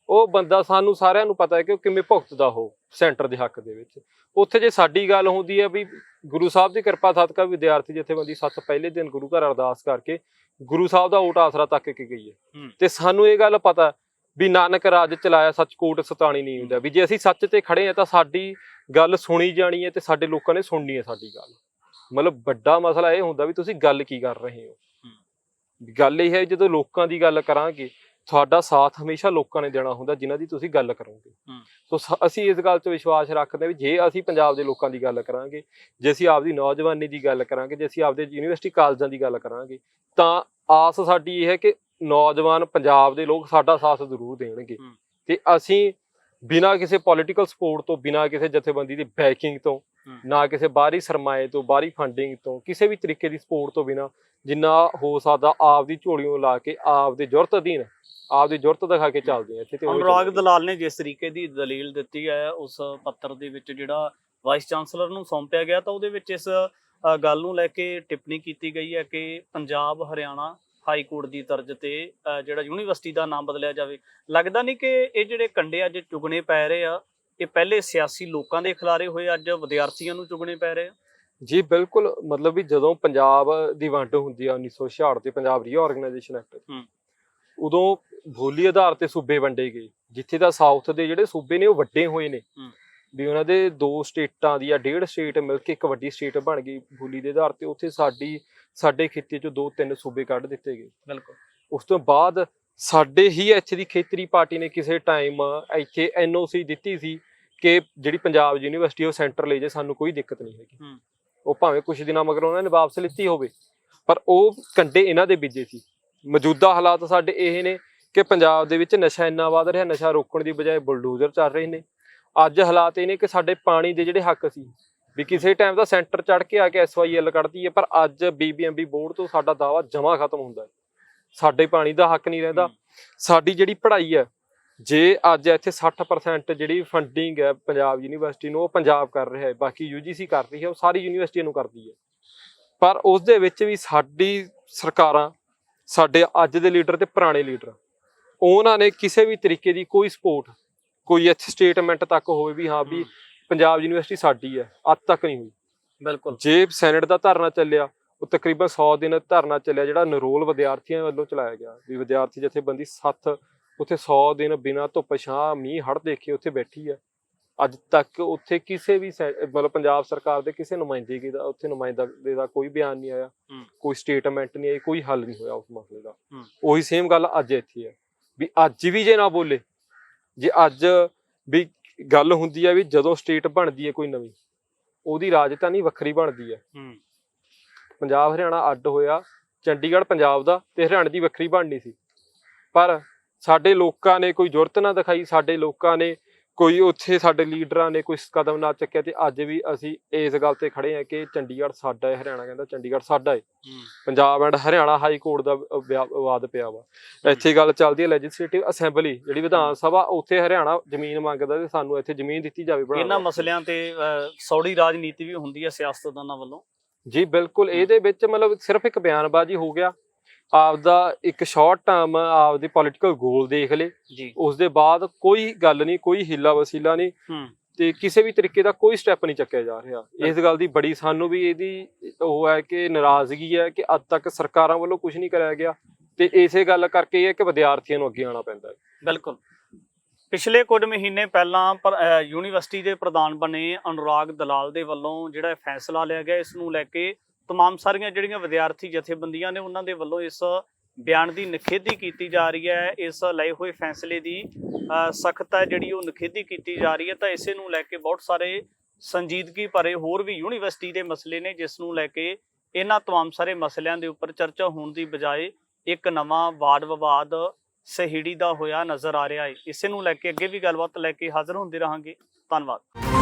ਉਹ ਬੰਦਾ ਸਾਨੂੰ ਸਾਰਿਆਂ ਨੂੰ ਪਤਾ ਹੈ ਕਿ ਉਹ ਕਿਵੇਂ ਭੁਗਤਦਾ ਹੋ ਸੈਂਟਰ ਦੇ ਹੱਕ ਦੇ ਵਿੱਚ। ਉੱਥੇ ਜੇ ਸਾਡੀ ਗੱਲ ਹੁੰਦੀ ਹੈ ਵੀ ਗੁਰੂ ਸਾਹਿਬ ਦੀ ਕਿਰਪਾ ਸਦਕਾ ਵਿਦਿਆਰਥੀ ਜਥੇਬੰਦੀ ਸੱਤ ਪਹਿਲੇ ਦਿਨ ਗੁਰੂ ਘਰ ਅਰਦਾਸ ਕਰਕੇ ਗੁਰੂ ਸਾਹਿਬ ਦਾ ਓਟ ਆਸਰਾ ਤੱਕ ਕੇ ਗਈ ਹੈ। ਤੇ ਸਾਨੂੰ ਇਹ ਗੱਲ ਪਤਾ ਵੀ ਨਾਨਕ ਰਾਜ ਚਲਾਇਆ ਸੱਚ ਕੋਟ ਸਤਾਣੀ ਨਹੀਂ ਹੁੰਦਾ। ਵੀ ਜੇ ਅਸੀਂ ਸੱਚ ਤੇ ਖੜੇ ਆ ਤਾਂ ਸਾਡੀ ਗੱਲ ਸੁਣੀ ਜਾਣੀ ਹੈ ਤੇ ਸਾਡੇ ਲੋਕਾਂ ਨੇ ਸੁਣਨੀ ਹੈ ਸਾਡੀ ਗੱਲ। ਮਤਲਬ ਵੱਡਾ ਮਸਲਾ ਇਹ ਹੁੰਦਾ ਵੀ ਤੁਸੀਂ ਗੱਲ ਕੀ ਕਰ ਰਹੇ ਹੋ? ਗੱਲ ਇਹ ਹੈ ਜਦੋਂ ਲੋਕਾਂ ਦੀ ਗੱਲ ਕਰਾਂਗੇ ਤੁਹਾਡਾ ਸਾਥ ਹਮੇਸ਼ਾ ਲੋਕਾਂ ਨੇ ਦੇਣਾ ਹੁੰਦਾ ਜਿਨ੍ਹਾਂ ਦੀ ਤੁਸੀਂ ਗੱਲ ਕਰੋਗੇ। ਸੋ ਅਸੀਂ ਇਸ ਗੱਲ 'ਚ ਵਿਸ਼ਵਾਸ ਰੱਖਦੇ ਹਾਂ ਵੀ ਜੇ ਅਸੀਂ ਪੰਜਾਬ ਦੇ ਲੋਕਾਂ ਦੀ ਗੱਲ ਕਰਾਂਗੇ ਜੇ ਅਸੀਂ ਆਪਦੀ ਨੌਜਵਾਨੀ ਦੀ ਗੱਲ ਕਰਾਂਗੇ ਜੇ ਅਸੀਂ ਆਪਦੇ ਯੂਨੀਵਰਸਿਟੀ ਕਾਲਜਾਂ ਦੀ ਗੱਲ ਕਰਾਂਗੇ ਤਾਂ ਆਸ ਸਾਡੀ ਇਹ ਹੈ ਕਿ ਨੌਜਵਾਨ ਪੰਜਾਬ ਦੇ ਲੋਕ ਸਾਡਾ ਸਾਥ ਜ਼ਰੂਰ ਦੇਣਗੇ। ਤੇ ਅਸੀਂ ਬਿਨਾਂ ਕਿਸੇ ਪੋਲੀਟੀਕਲ ਸਪੋਰਟ ਤੋਂ ਬਿਨਾਂ ਕਿਸੇ ਜਥੇਬੰਦੀ ਦੀ ਬੈਕਿੰਗ ਤੋਂ। ਨਾ ਕਿਸੇ ਬਾਹਰੀ ਸਰਮਾਏ ਤੋਂ ਬਾਹਰੀ ਫੰਡਿੰਗ ਤੋਂ ਕਿਸੇ ਵੀ ਤਰੀਕੇ ਦੀ ਸਪੋਰਟ ਤੋਂ ਬਿਨਾਂ ਜਿੰਨਾ ਹੋ ਸਕਦਾ ਆਪ ਦੀ ਝੋਲੀਓਂ ਲਾ ਕੇ ਆਪ ਦੇ ਜ਼ਰੂਰਤ ਅਧੀਨ ਆਪ ਦੀ ਜ਼ਰੂਰਤ ਦਿਖਾ ਕੇ ਚੱਲਦੇ ਆ ਇੱਥੇ ਤੇ
ਅਨੁਰਾਗ। ਦਲਾਲ ਨੇ ਜਿਸ ਤਰੀਕੇ ਦੀ ਦਲੀਲ ਦਿੱਤੀ ਹੈ ਉਸ ਪੱਤਰ ਦੇ ਵਿੱਚ ਜਿਹੜਾ ਵਾਈਸ ਚਾਂਸਲਰ ਨੂੰ ਸੌਂਪਿਆ ਗਿਆ ਤਾਂ ਉਹਦੇ ਵਿੱਚ ਇਸ ਗੱਲ ਨੂੰ ਲੈ ਕੇ ਟਿੱਪਣੀ ਕੀਤੀ ਗਈ ਹੈ ਕਿ ਪੰਜਾਬ ਹਰਿਆਣਾ ਹਾਈ ਕੋਰਟ ਦੀ ਤਰਜ਼ ਤੇ ਜਿਹੜਾ ਯੂਨੀਵਰਸਿਟੀ ਦਾ ਨਾਮ ਬਦਲਿਆ ਜਾਵੇ ਲੱਗਦਾ ਨਹੀਂ ਕਿ ਇਹ ਜਿਹੜੇ ਕੰਡੇ ਅੱਜ ਚੁਗਣੇ ਪੈ ਰਹੇ ਆ ਇਹ ਪਹਿਲੇ ਸਿਆਸੀ ਲੋਕਾਂ ਦੇ ਖਿਲਾਰੇ ਹੋਏ ਅੱਜ ਵਿਦਿਆਰਥੀਆਂ ਨੂੰ ਚੁਗਣੇ ਪੈ ਰਹੇ ਆ
ਜੀ ਬਿਲਕੁਲ ਮਤਲਬ ਵੀ ਜਦੋਂ ਪੰਜਾਬ ਦੀ ਵੰਡ ਹੁੰਦੀ ਆ 1966 ਤੇ ਪੰਜਾਬ ਰੀਆਰਗੇਨਾਈਜੇਸ਼ਨ ਐਕਟ। ਉਦੋਂ ਬੋਲੀ ਆਧਾਰ ਤੇ ਸੂਬੇ ਵੰਡੇ ਗਏ ਜਿੱਥੇ ਦਾ ਸਾਊਥ ਦੇ ਜਿਹੜੇ ਸੂਬੇ ਨੇ ਉਹ ਵੱਡੇ ਹੋਏ ਨੇ। ਵੀ ਉਹਨਾਂ ਦੇ ਦੋ ਸਟੇਟਾਂ ਦੀ ਜਾਂ ਡੇਢ ਸਟੇਟ ਮਿਲ ਕੇ ਇੱਕ ਵੱਡੀ ਸਟੇਟ ਬਣ ਗਈ ਬੋਲੀ ਦੇ ਆਧਾਰ ਤੇ ਉੱਥੇ ਸਾਡੀ ਸਾਡੇ ਖੇਤੇ ਚੋਂ ਦੋ ਤਿੰਨ ਸੂਬੇ ਕੱਢ ਦਿੱਤੇ ਗਏ।
ਬਿਲਕੁਲ।
ਉਸ ਤੋਂ ਬਾਅਦ ਸਾਡੇ ਹੀ ਇੱਥੇ ਦੀ ਖੇਤਰੀ ਪਾਰਟੀ ਨੇ ਕਿਸੇ ਟਾਈਮ ਇੱਥੇ ਐਨਓਸੀ ਦਿੱਤੀ ਸੀ ਕਿ ਜਿਹੜੀ ਪੰਜਾਬ ਯੂਨੀਵਰਸਿਟੀ ਉਹ ਸੈਂਟਰ ਲੈ ਜੇ ਸਾਨੂੰ ਕੋਈ ਦਿੱਕਤ ਨਹੀਂ ਹੈਗੀ। ਉਹ ਭਾਵੇਂ ਕੁਝ ਦਿਨਾਂ ਮਗਰ ਉਹਨਾਂ ਨੇ ਵਾਪਸ ਲਿੱਤੀ ਹੋਵੇ ਪਰ ਉਹ ਕੰਡੇ ਇਹਨਾਂ ਦੇ ਬੀਜੇ ਸੀ। ਮੌਜੂਦਾ ਹਾਲਾਤ ਸਾਡੇ ਇਹ ਨੇ ਕਿ ਪੰਜਾਬ ਦੇ ਵਿੱਚ ਨਸ਼ਾ ਇੰਨਾ ਵੱਧ ਰਿਹਾ ਨਸ਼ਾ ਰੋਕਣ ਦੀ ਬਜਾਏ ਬੁਲਡੋਜ਼ਰ ਚੱਲ ਰਹੇ ਨੇ। ਅੱਜ ਹਾਲਾਤ ਇਹ ਨੇ ਕਿ ਸਾਡੇ ਪਾਣੀ ਦੇ ਜਿਹੜੇ ਹੱਕ ਸੀ, ਵੀ ਕਿਸੇ ਟਾਈਮ ਦਾ ਸੈਂਟਰ ਚੜ ਕੇ ਆ ਕੇ ਐਸਵਾਈਐਲ ਕੱਢਦੀ ਹੈ, ਪਰ ਅੱਜ ਬੀਬੀਐਮਬੀ ਬੋਰਡ ਤੋਂ ਸਾਡਾ ਦਾਵਾ ਜਮਾ ਖਤਮ ਹੁੰਦਾ ਹੈ। ਸਾਡੇ ਪਾਣੀ ਦਾ ਹੱਕ ਨਹੀਂ ਰਹਿੰਦਾ। ਸਾਡੀ ਜਿਹੜੀ ਪੜ੍ਹਾਈ ਹੈ, ਜੇ ਅੱਜ ਇੱਥੇ 60% ਜਿਹੜੀ ਫੰਡਿੰਗ ਹੈ ਪੰਜਾਬ ਯੂਨੀਵਰਸਿਟੀ ਨੂੰ, ਉਹ ਪੰਜਾਬ ਕਰ ਰਿਹਾ ਹੈ, ਬਾਕੀ ਯੂਜੀਸੀ ਕਰ ਰਹੀ ਹੈ, ਉਹ ਸਾਰੀ ਯੂਨੀਵਰਸਿਟੀਆਂ ਨੂੰ ਕਰਦੀ ਹੈ। ਪਰ ਉਸ ਦੇ ਵਿੱਚ ਵੀ ਸਾਡੀ ਸਰਕਾਰਾਂ, ਸਾਡੇ ਅੱਜ ਦੇ ਲੀਡਰ ਤੇ ਪੁਰਾਣੇ ਲੀਡਰ ਉਹਨਾਂ ਨੇ ਕਿਸੇ ਵੀ ਤਰੀਕੇ ਦੀ ਕੋਈ ਸਪੋਰਟ ਕੋਈ ਇੱਥੇ ਸਟੇਟਮੈਂਟ ਤੱਕ ਹੋਵੇ ਵੀ ਹਾਂ ਵੀ ਪੰਜਾਬ ਯੂਨੀਵਰਸਿਟੀ ਸਾਡੀ ਹੈ ਅੱਜ ਤੱਕ ਨਹੀਂ ਹੋਈ।
ਬਿਲਕੁਲ।
ਜੇ ਸੈਨੇਟ ਦਾ ਧਰਨਾ ਚੱਲਿਆ ਉਹ ਤਕਰੀਬਨ 100 ਦਿਨ ਧਰਨਾ ਚੱਲਿਆ ਜਿਹੜਾ ਨਰੋਲ ਵਿਦਿਆਰਥੀਆਂ ਵੱਲੋਂ ਚਲਾਇਆ ਗਿਆ। ਵੀ ਵਿਦਿਆਰਥੀ ਜਥੇਬੰਦੀ ਸੱਤ ਉੱਥੇ 100 ਦਿਨ ਬਿਨਾਂ ਧੁੱਪ ਛਾਂ ਮੀਂਹ ਹੜ੍ਹ ਦੇਖੇ ਉੱਥੇ ਬੈਠੀ ਹੈ। ਅੱਜ ਤੱਕ ਉੱਥੇ ਕਿਸੇ ਵੀ ਸੈ- ਮਤਲਬ ਪੰਜਾਬ ਸਰਕਾਰ ਦੇ ਕਿਸੇ ਨੁਮਾਇੰਦਗੀ ਦਾ ਉੱਥੇ ਨੁਮਾਇੰਦੇ ਦਾ ਕੋਈ ਬਿਆਨ ਨਹੀਂ ਆਇਆ।
ਹੂੰ।
ਕੋਈ ਸਟੇਟਮੈਂਟ ਨਹੀਂ ਆਈ ਕੋਈ ਹੱਲ ਨਹੀਂ ਹੋਇਆ ਉਸ ਮਸਲੇ ਦਾ।
ਹੂੰ।
ਉਹੀ ਸੇਮ ਗੱਲ ਅੱਜ ਇੱਥੇ ਹੈ। ਵੀ ਅੱਜ ਵੀ ਜੇ ਨਾ ਬੋਲੇ ਜੇ ਅੱਜ ਵੀ ਗੱਲ ਹੁੰਦੀ ਹੈ ਵੀ ਜਦੋਂ ਸਟੇਟ ਬਣਦੀ ਹੈ ਕੋਈ ਨਵੀਂ ਉਹਦੀ ਰਾਜਧਾਨੀ ਵੱਖਰੀ ਬਣਦੀ ਹੈ
ਹੂੰ।
ਪੰਜਾਬ ਹਰਿਆਣਾ ਅੱਡ ਹੋਇਆ ਚੰਡੀਗੜ੍ਹ ਪੰਜਾਬ ਦਾ ਤੇ ਹਰਿਆਣਾ ਦੀ ਵੱਖਰੀ ਬਣਨੀ ਸੀ। ਪਰ ਸਾਡੇ ਲੋਕਾਂ ਨੇ ਕੋਈ ਜੁਰਤ ਨਾ ਦਿਖਾਈ ਸਾਡੇ ਲੋਕਾਂ ਨੇ ਕੋਈ ਉੱਥੇ ਸਾਡੇ ਲੀਡਰਾਂ ਨੇ ਕੋਈ ਕਦਮ ਨਾ ਚੱਕਿਆ ਤੇ ਅੱਜ ਵੀ ਅਸੀਂ ਇਸ ਗੱਲ ਤੇ ਖੜੇ ਹਾਂ ਕਿ ਚੰਡੀਗੜ੍ਹ ਸਾਡਾ ਹੈ ਹਰਿਆਣਾ ਕਹਿੰਦਾ ਚੰਡੀਗੜ੍ਹ ਸਾਡਾ ਹੈ। Punjab and Haryana high court ਦਾ ਵਿਵਾਦ ਪਿਆ ਵਾ। ਇੱਥੇ ਗੱਲ ਚੱਲਦੀ ਹੈ ਲੈਜਿਸਲੇਟਿਵ ਅਸੈਂਬਲੀ ਜਿਹੜੀ ਵਿਧਾਨ ਸਭਾ ਉੱਥੇ ਹਰਿਆਣਾ ਜ਼ਮੀਨ ਮੰਗਦਾ ਤੇ ਸਾਨੂੰ ਇੱਥੇ ਜ਼ਮੀਨ ਦਿੱਤੀ ਜਾਵੇ ਬਣਾਉਣ
ਇਹਨਾਂ। ਮਸਲਿਆਂ ਤੇ ਸੌੜੀ ਰਾਜਨੀਤੀ ਵੀ ਹੁੰਦੀ ਹੈ ਸਿਆਸਤਦਾਨਾਂ ਵੱਲੋਂ।
ਜੀ ਬਿਲਕੁਲ। ਇਹਦੇ ਵਿੱਚ ਮਤਲਬ ਸਿਰਫ ਇੱਕ ਬਿਆਨਬਾਜ਼ੀ ਹੋ ਗਿਆ। ਆਪਦਾ ਇੱਕ ਸ਼ਾਰਟ ਟਰਮ ਆਪਦੀ ਪੋਲਿਟੀਕਲ ਗੋਲ ਦੇਖ ਲੇ
ਜੀ।
ਉਸ ਦੇ ਬਾਅਦ ਕੋਈ ਗੱਲ ਨਹੀਂ ਕੋਈ ਹਿੱਲਾ ਵਸੀਲਾ ਨਹੀਂ
ਹੂੰ।
ਤੇ ਕਿਸੇ ਵੀ ਤਰੀਕੇ ਦਾ ਕੋਈ ਸਟੈਪ ਨਹੀਂ ਚੱਕਿਆ ਜਾ ਰਿਹਾ। ਇਸ ਗੱਲ ਦੀ ਬੜੀ ਸਾਨੂੰ ਵੀ ਇਹਦੀ ਉਹ ਹੈ ਕਿ ਨਾਰਾਜ਼ਗੀ ਹੈ ਕਿ ਅੱਜ ਤੱਕ ਸਰਕਾਰਾਂ ਵੱਲੋਂ ਕੁਝ ਨਹੀਂ ਕਰਾਇਆ ਗਿਆ ਤੇ ਇਸੇ ਗੱਲ ਕਰਕੇ ਇਹ ਹੈ ਕਿ ਵਿਦਿਆਰਥੀਆਂ ਨੂੰ ਅੱਗੇ ਆਉਣਾ ਪੈਂਦਾ ਹੈ।
ਬਿਲਕੁਲ। ਪਿਛਲੇ ਕੁਝ ਮਹੀਨੇ ਪਹਿਲਾਂ ਯੂਨੀਵਰਸਿਟੀ ਦੇ ਪ੍ਰਧਾਨ ਬਣੇ ਅਨੁਰਾਗ ਦਲਾਲ ਦੇ ਵੱਲੋਂ ਜਿਹੜਾ ਫੈਸਲਾ ਲਿਆ ਗਿਆ ਇਸ ਨੂੰ ਲੈ ਕੇ तमाम ਸਾਰੀਆਂ ਜਿਹੜੀਆਂ ਵਿਦਿਆਰਥੀ ਜਥੇਬੰਦੀਆਂ ਨੇ ਉਹਨਾਂ ਦੇ ਵੱਲੋਂ ਇਸ ਬਿਆਨ ਦੀ ਨਿਖੇਧੀ ਕੀਤੀ ਜਾ ਰਹੀ ਹੈ ਇਸ ਲਏ ਹੋਏ ਫੈਸਲੇ ਦੀ ਸਖਤ ਹੈ ਜਿਹੜੀ ਉਹ ਨਿਖੇਧੀ ਕੀਤੀ ਜਾ ਰਹੀ ਹੈ ਤਾਂ ਇਸੇ ਨੂੰ ਲੈ ਕੇ ਬਹੁਤ ਸਾਰੇ ਸੰਜੀਦਗੀ ਭਰੇ ਹੋਰ ਵੀ ਯੂਨੀਵਰਸਿਟੀ ਦੇ ਮਸਲੇ ਨੇ ਜਿਸ ਨੂੰ ਲੈ ਕੇ ਇਹਨਾਂ तमाम ਸਾਰੇ ਮਸਲਿਆਂ ਦੇ ਉੱਪਰ ਚਰਚਾ ਹੋਣ ਦੀ ਬਜਾਏ ਇੱਕ ਨਵਾਂ ਵਾਦ ਵਿਵਾਦ ਸਹਿੜੀ ਦਾ ਹੋਇਆ ਨਜ਼ਰ ਆ ਰਿਹਾ ਹੈ ਇਸੇ ਨੂੰ ਲੈ ਕੇ ਅੱਗੇ ਵੀ ਗੱਲਬਾਤ ਲੈ ਕੇ ਹਾਜ਼ਰ ਹੁੰਦੇ ਰਹਾਂਗੇ ਧੰਨਵਾਦ